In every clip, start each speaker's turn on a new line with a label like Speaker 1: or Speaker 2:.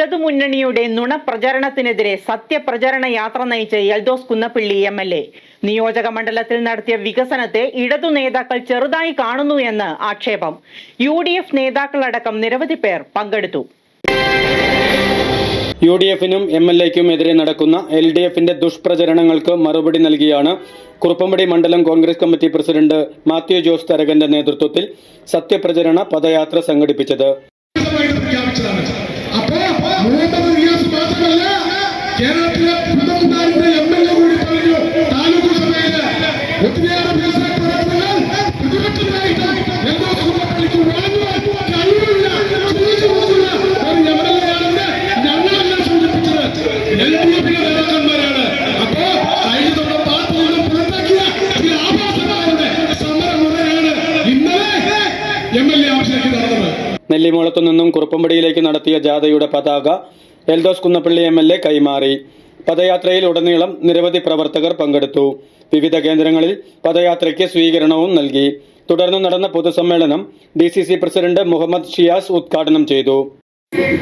Speaker 1: ഇടതുമുന്നണിയുടെ നുണപ്രചരണത്തിനെതിരെ സത്യപ്രചരണ യാത്ര നയിച്ച Eldhose Kunnappilly M L A. നിയോജക മണ്ഡലത്തിൽ നടത്തിയ വികസനത്തെ ഇടതു നേതാക്കൾ ചെറുതായി കാണുന്നു എന്ന് ആക്ഷേപം. യു ഡി എഫ് നേതാക്കളടക്കം നിരവധി പേർ പങ്കെടുത്തു.
Speaker 2: യു ഡി എഫിനും എം എൽ എക്കും എതിരെ നടക്കുന്ന എൽ ഡി എഫിന്റെ ദുഷ്പ്രചരണങ്ങൾക്ക് മറുപടി നൽകിയാണ് കുറുപ്പമ്പടി മണ്ഡലം Congress committee president Mathew Jose തരകന്റെ നേതൃത്വത്തിൽ സത്യപ്രചരണ പദയാത്ര സംഘടിപ്പിച്ചത്.
Speaker 3: അപ്പോ മുഹമ്മദ് റിയാസ് മാത്രമല്ല
Speaker 2: നെല്ലിമൂളത്തു നിന്നും കുറുപ്പമ്പടിയിലേക്ക് നടത്തിയ ജാഥയുടെ പതാക Eldhose Kunnappilly M L A കൈമാറി. പദയാത്രയിൽ ഉടനീളം നിരവധി പ്രവർത്തകർ പങ്കെടുത്തു. വിവിധ കേന്ദ്രങ്ങളിൽ പദയാത്രയ്ക്ക് സ്വീകരണവും നൽകി. തുടർന്ന് നടന്ന പൊതുസമ്മേളനം D C C president Muhammed Shiyas ഉദ്ഘാടനം ചെയ്തു.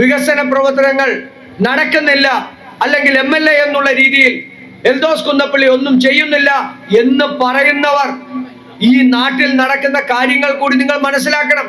Speaker 4: വികസന പ്രവർത്തനങ്ങൾ നടക്കുന്നില്ല. അല്ലെങ്കിൽ എം എൽ എ എന്നുള്ള രീതിയിൽ എൽദോസ് കുന്നപ്പള്ളി ഒന്നും ചെയ്യുന്നില്ല എന്ന് പറയുന്നവർ ഈ നാട്ടിൽ നടക്കുന്ന കാര്യങ്ങൾ കൂടി നിങ്ങൾ മനസ്സിലാക്കണം.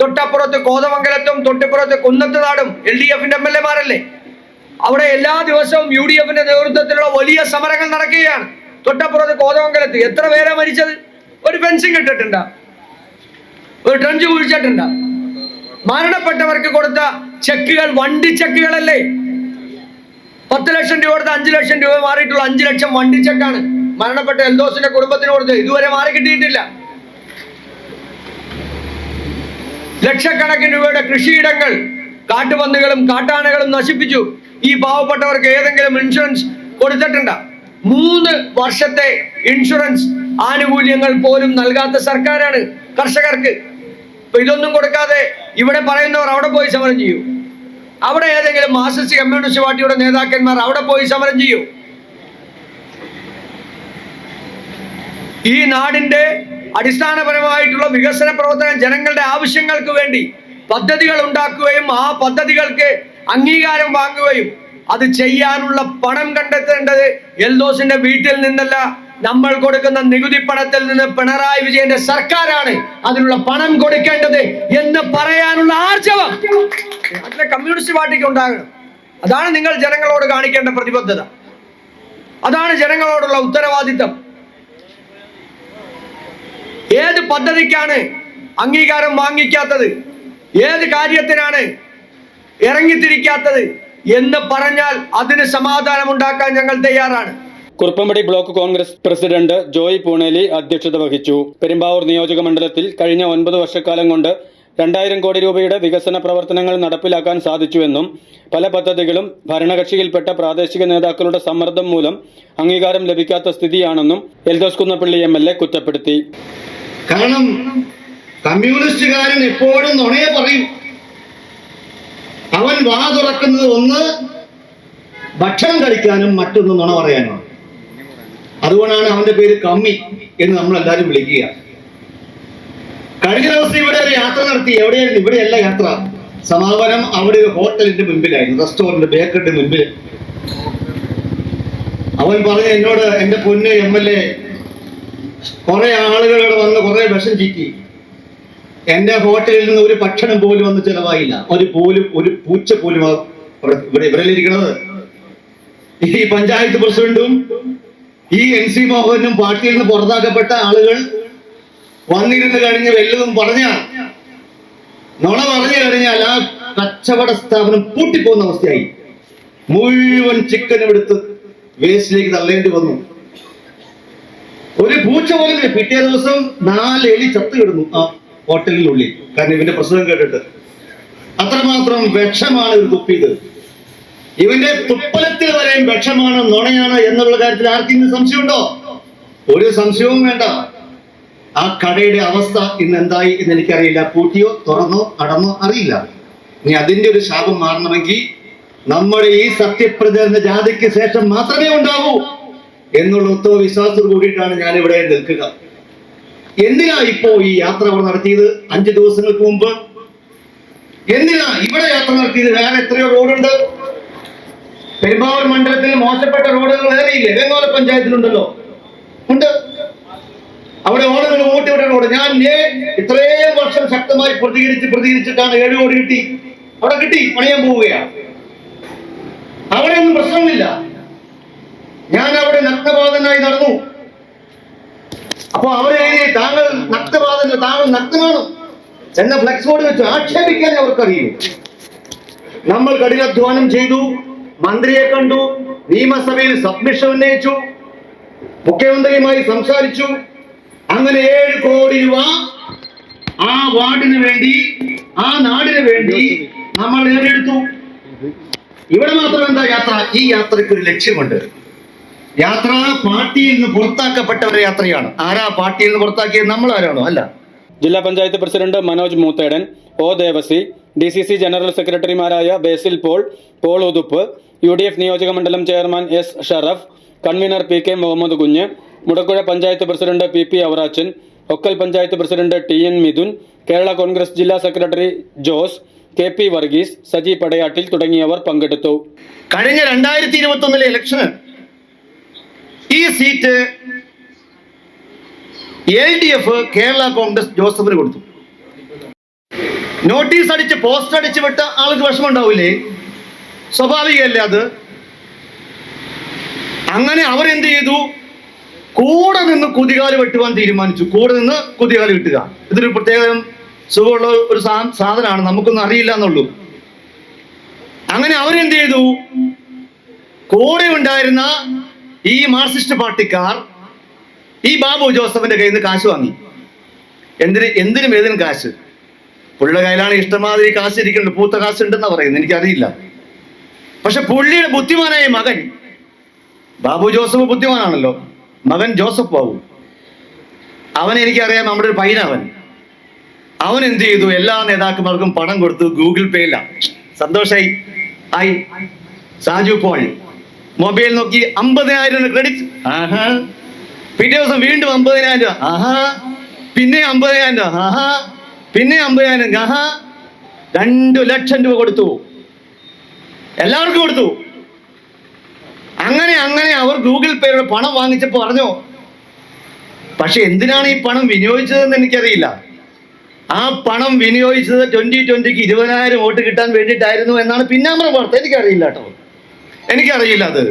Speaker 4: തൊട്ടപ്പുറത്ത് കോതമംഗലത്തും തൊട്ടിപ്പുറത്ത് കുന്നത്തുനാടും എൽ ഡി എഫിന്റെ എം എൽ എമാരല്ലേ? അവിടെ എല്ലാ ദിവസവും യു ഡി എഫിന്റെ നേതൃത്വത്തിലുള്ള വലിയ സമരങ്ങൾ നടക്കുകയാണ്. തൊട്ടപ്പുറത്ത് കോതമംഗലത്ത് എത്ര പേരാ മരിച്ചത്? ഒരു ഫെൻസിങ് ഇട്ടിട്ടുണ്ടോ? ഒരു ട്രഞ്ച് കുഴിച്ചിട്ടുണ്ടോ മരണപ്പെട്ടവർക്ക് കൊടുത്ത ചെക്കുകൾ വണ്ടി ചെക്കുകളല്ലേ? പത്ത് ലക്ഷം രൂപ കൊടുത്ത അഞ്ചു ലക്ഷം രൂപ മാറിയിട്ടുള്ള അഞ്ചു ലക്ഷം വണ്ടി ചെക്കാണ്. മരണപ്പെട്ട എൽദോസിന്റെ കുടുംബത്തിന് കൊടുത്ത് ഇതുവരെ മാറി കിട്ടിയിട്ടില്ല. ലക്ഷക്കണക്കിന് രൂപയുടെ കൃഷിയിടങ്ങൾ കാട്ടുപന്നികളും കാട്ടാനകളും നശിപ്പിച്ചു. ഈ പാവപ്പെട്ടവർക്ക് ഏതെങ്കിലും ഇൻഷുറൻസ് കൊടുത്തിട്ടുണ്ടോ? മൂന്ന് വർഷത്തെ ഇൻഷുറൻസ് ആനുകൂല്യങ്ങൾ പോലും നൽകാത്ത സർക്കാരാണ് കർഷകർക്ക്. ഇതൊന്നും കൊടുക്കാതെ ഇവിടെ പറയുന്നവർ അവിടെ പോയി സമരം ചെയ്യൂ. അവിടെ ഏതെങ്കിലും മാർസിസ്റ്റ് കമ്മ്യൂണിസ്റ്റ് പാർട്ടിയുടെ നേതാക്കന്മാർ അവിടെ പോയി സമരം ചെയ്യൂ. ഈ നാടിന്റെ അടിസ്ഥാനപരമായിട്ടുള്ള വികസന പ്രവർത്തനം ജനങ്ങളുടെ ആവശ്യങ്ങൾക്ക് വേണ്ടി പദ്ധതികൾ ഉണ്ടാക്കുകയും ആ പദ്ധതികൾക്ക് അംഗീകാരം വാങ്ങുകയും അത് ചെയ്യാനുള്ള പണം കണ്ടെത്തേണ്ടത് എൽദോസിന്റെ വീട്ടിൽ നിന്നല്ല നമ്മൾ കൊടുക്കുന്ന നികുതി പണത്തിൽ നിന്ന് പിണറായി വിജയന്റെ സർക്കാരാണ് അതിനുള്ള പണം കൊടുക്കേണ്ടത് എന്ന് പറയാനുള്ള ആർജവം. അതിലെ കമ്മ്യൂണിസ്റ്റ് പാർട്ടിക്ക് ഉണ്ടാകണം. അതാണ് നിങ്ങൾ ജനങ്ങളോട് കാണിക്കേണ്ട പ്രതിബദ്ധത. അതാണ് ജനങ്ങളോടുള്ള ഉത്തരവാദിത്തം. ഏത് പദ്ധതിക്കാണ് അംഗീകാരം വാങ്ങിക്കാത്തത്? ഏത് കാര്യത്തിനാണ് ഇറങ്ങിത്തിരിക്കാത്തത് എന്ന് പറഞ്ഞാൽ അതിന് സമാധാനം ഉണ്ടാക്കാൻ ഞങ്ങൾ തയ്യാറാണ്.
Speaker 2: കുറുപ്പമ്പടി ബ്ലോക്ക് കോൺഗ്രസ് പ്രസിഡന്റ് ജോയ് പൂണേലി അധ്യക്ഷത വഹിച്ചു. പെരുമ്പാവൂർ നിയോജക മണ്ഡലത്തിൽ കഴിഞ്ഞ ഒൻപത് വർഷക്കാലം കൊണ്ട് രണ്ടായിരം കോടി രൂപയുടെ വികസന പ്രവർത്തനങ്ങൾ നടപ്പിലാക്കാൻ സാധിച്ചുവെന്നും പല പദ്ധതികളും ഭരണകക്ഷിയിൽപ്പെട്ട പ്രാദേശിക നേതാക്കളുടെ സമ്മർദ്ദം മൂലം അംഗീകാരം ലഭിക്കാത്ത സ്ഥിതിയാണെന്നും എൽദോസ് കുന്നപ്പള്ളി എം കുറ്റപ്പെടുത്തി.
Speaker 5: കാരണം കമ്മ്യൂണിസ്റ്റുകാരൻ എപ്പോഴും നുണയെ പറയും. അവൻ വാ തുറക്കുന്നത് ഒന്ന് ഭക്ഷണം കഴിക്കാനും മറ്റൊന്ന് നുണ പറയാനുമാണ് അതുകൊണ്ടാണ് അവന്റെ പേര് കമ്മി എന്ന് നമ്മൾ എല്ലാവരും വിളിക്കുക. കഴിഞ്ഞ ദിവസം ഇവിടെ ഒരു യാത്ര നടത്തി. എവിടെയായിരുന്നു? ഇവിടെയല്ല യാത്ര. സമാപനം അവിടെ ഒരു ഹോട്ടലിന്റെ മുമ്പിലായിരുന്നു. റെസ്റ്റോറന്റ് ബേക്കറിന്റെ മുമ്പിൽ. അവൻ പറഞ്ഞു എന്നോട് എന്റെ പൊന്ന് എം എൽ എ കുറെ ആളുകൾ ഇവിടെ വന്ന് കുറെ വിഷം ചീറ്റി. എന്റെ ഹോട്ടലിൽ നിന്ന് ഒരു ഭക്ഷണം പോലും വന്ന് ചെലവായില്ല. ഒരു പോലും ഒരു പൂച്ച പോലും ഇവിടെ ഇവരിലിരിക്കണത് ഈ പഞ്ചായത്ത് പ്രസിഡന്റും ഈ എൻ സി മോഹനും പാർട്ടിയിൽ നിന്ന് പുറത്താക്കപ്പെട്ട ആളുകൾ വന്നിരുന്ന് കഴിഞ്ഞ് വല്ലതും പറഞ്ഞ? നുണ പറഞ്ഞു കഴിഞ്ഞാൽ ആ കച്ചവട സ്ഥാപനം പൂട്ടിപ്പോകുന്ന അവസ്ഥയായി. മുഴുവൻ ചിക്കൻ എടുത്ത് വേസ്റ്റിലേക്ക് തള്ളേണ്ടി വന്നു. ഒരു പൂച്ച പോലും. പിറ്റേ ദിവസം നാല് എലി ചത്തു കിടന്നു ആ ഹോട്ടലിനുള്ളിൽ. കാരണം ഇവന്റെ പ്രസംഗം കേട്ടിട്ട്. അത്രമാത്രം വിഷമാണ് ഇത് തുപ്പിയത്. ഇവന്റെ തുപ്പലത്തിൽ വരെയും വിഷമാണ് നുണയാണ് എന്നുള്ള കാര്യത്തിൽ ആർക്കെങ്കിലും സംശയമുണ്ടോ? ഒരു സംശയവും വേണ്ട. ആ കടയുടെ അവസ്ഥ ഇന്ന് എന്തായി എന്ന് എനിക്കറിയില്ല. പൂട്ടിയോ തുറന്നോ അടന്നോ അറിയില്ല. ഇനി അതിന്റെ ഒരു ശാപം മാറണമെങ്കിൽ നമ്മുടെ ഈ സത്യപ്രചരണ ജാതിക്ക് ശേഷം മാത്രമേ ഉണ്ടാവൂ. എന്നുള്ള ഉത്തമ വിശ്വാസത്തോട് കൂടിയിട്ടാണ് ഞാൻ ഇവിടെ നിൽക്കുക. എന്തിനാ ഇപ്പോ ഈ യാത്ര അവർ നടത്തിയത്? അഞ്ചു ദിവസങ്ങൾക്ക് മുമ്പ്? എന്തിനാ ഇവിടെ യാത്ര നടത്തിയത്? വേറെ എത്രയോ റോഡുണ്ട്. പെരുമ്പാവൂർ മണ്ഡലത്തിൽ മോശപ്പെട്ട റോഡുകൾ വേറെയില്ലേ? വെങ്ങോല പഞ്ചായത്തിലുണ്ടല്ലോ. ഉണ്ട്. അവിടെ ഓണങ്ങൾ ഊട്ടിവിട്ട റോഡ്. ഞാൻ ഇത്രയും വർഷം ശക്തമായി പ്രതികരിച്ച് പ്രതികരിച്ചിട്ടാണ് ഏഴ് കോടി കിട്ടി. അവിടെ കിട്ടി പണിയാൻ പോവുകയാണ്. അവിടെ ഒന്നും പ്രശ്നമില്ല. ഞാൻ അവിടെ നഗ്നപാതനായി നടന്നു. അപ്പൊ അവരെ താങ്കൾ നഗ്നപാതന താങ്കൾ നഗ്നമാണ്. എന്ന ഫ്ലെക്സ് ബോർഡ് വെച്ച് ആക്ഷേപിക്കാൻ അവർക്കറിയൂ നമ്മൾ കഠിനാധ്വാനം ചെയ്തു മന്ത്രിയെ കണ്ടു നിയമസഭയിൽ സബ്മിഷൻ ഉന്നയിച്ചു മുഖ്യമന്ത്രിയുമായി സംസാരിച്ചു. അങ്ങനെ ഏഴ് കോടി രൂപ ആ വാർഡിന് വേണ്ടി ആ നാടിന് വേണ്ടി നമ്മൾ നേടിയെടുത്തു. ഇവിടെ മാത്രം എന്താ യാത്ര? ഈ യാത്രയ്ക്ക് ഒരു ലക്ഷ്യമുണ്ട്. യാത്ര പാർട്ടിയിൽ നിന്ന് പുറത്താക്കപ്പെട്ടവരുടെ യാത്രയാണ്. ആരാ പാർട്ടിയിൽ നിന്ന് പുറത്താക്കിയത്? നമ്മൾ ആരാണോ? അല്ല.
Speaker 2: ജില്ലാ panchayat president Manoj Moothedan O Devasi D C C general സെക്രട്ടറിമാരായ Basil Paul Paul Uthup U D F നിയോജക മണ്ഡലം chairman S Sharaf convener P K Muhammed Kunju Mudakkuzha panchayat president P P Avarachan Okkal panchayat president T N Mithun Kerala Congress ജില്ലാ secretary Jose K P Varghese Saji Padayattil തുടങ്ങിയവർ പങ്കെടുത്തു.
Speaker 5: കഴിഞ്ഞ രണ്ടായിരത്തി ഇരുപത്തി ഒന്നിലെ ഇലക്ഷന് ഈ seat L D F Kerala Congress ജോസഫിന് കൊടുത്തു. നോട്ടീസ് അടിച്ച് പോസ്റ്റ് അടിച്ച് വിട്ട ആൾക്ക് വിഷമം ഉണ്ടാവില്ലേ സ്വാഭാവികമല്ലേ അത്? അങ്ങനെ അവരെന്ത് ചെയ്തു? കൂടെ നിന്ന് കുതികാൽ വെട്ടുവാൻ തീരുമാനിച്ചു. കൂടെ നിന്ന് കുതികാൽ വെട്ടുക. ഇതൊരു പ്രത്യേകം സുഖമുള്ള ഒരു സാധനമാണ്. നമുക്കൊന്നും അറിയില്ല എന്നുള്ളൂ. അങ്ങനെ അവരെന്ത് ചെയ്തു? കൂടെ ഉണ്ടായിരുന്ന ഈ മാർക്സിസ്റ്റ് പാർട്ടിക്കാർ ഈ ബാബു ജോസഫിന്റെ കയ്യിൽ നിന്ന് കാശ് വാങ്ങി. എന്തിന് എന്തിനും ഏതിനും കാശ്. പുള്ളിയുടെ കയ്യിലാണ് ഇഷ്ടമാതിരി കാശ് ഇരിക്കുന്നുണ്ട് പൂത്ത കാശ് ഉണ്ടെന്നാ പറയുന്നത് എനിക്കറിയില്ല. പക്ഷെ പുള്ളിയുടെ ബുദ്ധിമാനായ മകൻ ബാബു ജോസഫ് ബുദ്ധിമാനാണല്ലോ മകൻ ജോസഫ് ബാബു. അവൻ എനിക്കറിയാം നമ്മുടെ ഒരു പൈനവൻ അവൻ എന്ത് ചെയ്തു? എല്ലാ നേതാക്കന്മാർക്കും പണം കൊടുത്തു ഗൂഗിൾ പേയിലാണ് സന്തോഷായി. ആയി സാജു പോൾ. മൊബൈൽ നോക്കി അമ്പതിനായിരം ക്രെഡിറ്റ് ആഹാ. പിറ്റേ ദിവസം വീണ്ടും അമ്പതിനായിരം രൂപ. ആഹാ. പിന്നെ അമ്പതിനായിരം രൂപ. ആഹാ. പിന്നെ അമ്പതിനായിരം ആഹാ. രണ്ടു ലക്ഷം രൂപ കൊടുത്തു. എല്ലാവർക്കും കൊടുത്തു. അങ്ങനെ അങ്ങനെ അവർ ഗൂഗിൾ പേയുടെ പണം വാങ്ങിച്ചപ്പോ പറഞ്ഞു പക്ഷെ എന്തിനാണ് ഈ പണം വിനിയോഗിച്ചതെന്ന് എനിക്കറിയില്ല. ആ പണം വിനിയോഗിച്ചത് ട്വന്റി ട്വന്റിക്ക് ഇരുപതിനായിരം വോട്ട് കിട്ടാൻ വേണ്ടിയിട്ടായിരുന്നു എന്നാണ് പിന്നാമ്പറ വാർത്ത. എനിക്കറിയില്ല കേട്ടോ. എനിക്കറിയില്ല അത്.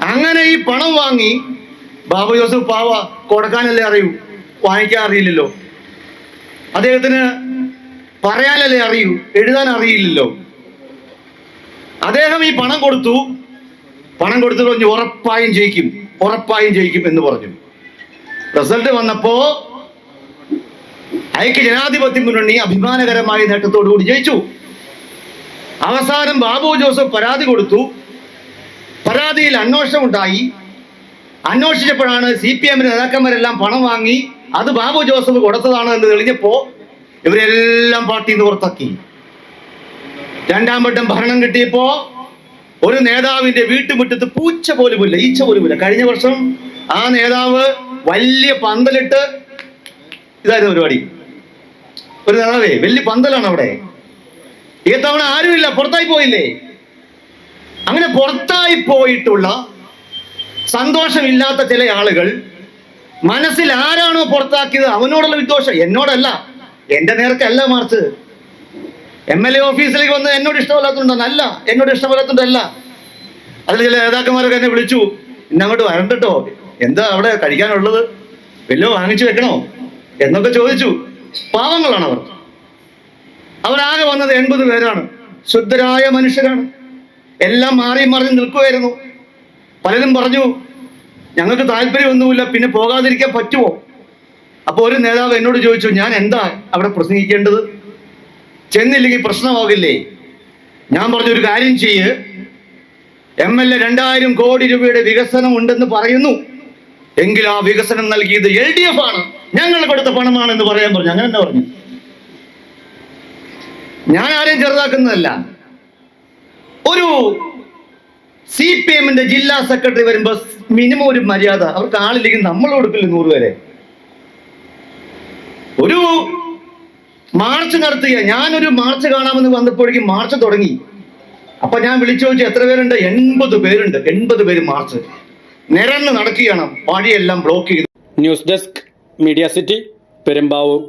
Speaker 5: അങ്ങനെ ഈ പണം വാങ്ങി ബാബു ജോസഫ് പാവ കൊടുക്കാനല്ലേ അറിയൂ? വാങ്ങിക്കാൻ അറിയില്ലല്ലോ. അദ്ദേഹത്തിന് പറയാനല്ലേ അറിയൂ? എഴുതാൻ അറിയില്ലല്ലോ. അദ്ദേഹം ഈ പണം കൊടുത്തു. പണം കൊടുത്തു പറഞ്ഞു ഉറപ്പായും ജയിക്കും. ഉറപ്പായും ജയിക്കും എന്ന് പറഞ്ഞു. റിസൾട്ട് വന്നപ്പോ ഐക്യ ജനാധിപത്യ മുന്നണി അഭിമാനകരമായ നേട്ടത്തോടുകൂടി ജയിച്ചു. അവസാനം ബാബു ജോസഫ് പരാതി കൊടുത്തു. പരാതിയിൽ അന്വേഷണം ഉണ്ടായി അന്വേഷിച്ചപ്പോഴാണ് സി പി എമ്മിന്റെ നേതാക്കന്മാരെല്ലാം പണം വാങ്ങി അത് ബാബു ജോസഫ് കൊടുത്തതാണ് എന്ന് തെളിഞ്ഞപ്പോ ഇവരെല്ലാം പാർട്ടിയിൽ നിന്ന് പുറത്താക്കി. രണ്ടാം വട്ടം ഭരണം കിട്ടിയപ്പോ ഒരു നേതാവിന്റെ വീട്ടുമുറ്റത്ത് പൂച്ച പോലുമില്ല ഈച്ച പോലുമില്ല. കഴിഞ്ഞ വർഷം ആ നേതാവ് വലിയ പന്തലിട്ട് ഇതായിരുന്നു പരിപാടി. ഒരു നേതാവേ വലിയ പന്തലാണ് അവിടെ. ഈ തവണ ആരുമില്ല പുറത്തായി പോയില്ലേ? അങ്ങനെ പുറത്തായി പോയിട്ടുള്ള സന്തോഷമില്ലാത്ത ചില ആളുകൾ മനസ്സിൽ ആരാണോ പുറത്താക്കിയത് അവനോടുള്ള വിദ്വേഷം? എന്നോടല്ല. എന്റെ നേർക്കല്ല മാർച്ച്. എം എൽ എ ഓഫീസിലേക്ക് വന്ന് എന്നോട് ഇഷ്ടമല്ലാത്തതുകൊണ്ടല്ല എന്നോട് ഇഷ്ടമല്ലാത്തതുകൊണ്ടല്ല. അതിൽ ചില നേതാക്കന്മാരൊക്കെ എന്നെ വിളിച്ചു. ഇന്ന് അങ്ങോട്ട് വരണ്ടട്ടോ എന്താ അവിടെ കഴിക്കാനുള്ളത്? വല്ലോ വാങ്ങിച്ചു വെക്കണോ? എന്നൊക്കെ ചോദിച്ചു. പാവങ്ങളാണ് അവർ അവരാകെ വന്നത് എൺപത് പേരാണ്. ശുദ്ധരായ മനുഷ്യരാണ്. എല്ലാം മാറി മറിഞ്ഞ് നിൽക്കുമായിരുന്നു പലരും പറഞ്ഞു ഞങ്ങൾക്ക് താല്പര്യമൊന്നുമില്ല പിന്നെ പോകാതിരിക്കാൻ പറ്റുമോ? അപ്പോൾ ഒരു നേതാവ് എന്നോട് ചോദിച്ചു ഞാൻ എന്താ അവിടെ പ്രസംഗിക്കേണ്ടത്? ചെന്നില്ലെങ്കിൽ പ്രശ്നമാകില്ലേ? ഞാൻ പറഞ്ഞു ഒരു കാര്യം ചെയ്യ്. എം എൽ എ രണ്ടായിരം കോടി രൂപയുടെ വികസനം ഉണ്ടെന്ന് പറയുന്നു. എങ്കിൽ ആ വികസനം നൽകിയത് എൽ ഡി എഫ് ആണ്. ഞങ്ങൾ കൊടുത്ത പണമാണെന്ന് പറയാൻ പറഞ്ഞു. അങ്ങനെ തന്നെ പറഞ്ഞു. ഞാൻ ആരെയും ചെറുതാക്കുന്നതല്ല. ഒരു സി പി എമ്മിന്റെ ജില്ലാ സെക്രട്ടറി വരുമ്പോ മിനിമം ഒരു മര്യാദ. അവർക്ക് ആളില്ലെങ്കിൽ നമ്മൾ കൊടുക്കില്ല നൂറ് പേരെ? ഒരു മാർച്ച് നടത്തുക ഞാനൊരു മാർച്ച് കാണാമെന്ന് വന്നപ്പോഴേക്കും മാർച്ച് തുടങ്ങി. അപ്പൊ ഞാൻ വിളിച്ചു ചോദിച്ചു എത്ര പേരുണ്ട്? എൺപത് പേരുണ്ട്. എൺപത് പേര് മാർച്ച്. നിരന്ന് നടക്കുകയാണ്. വഴിയെല്ലാം ബ്ലോക്ക് ചെയ്തു.
Speaker 2: News desk media city Perumbavoor.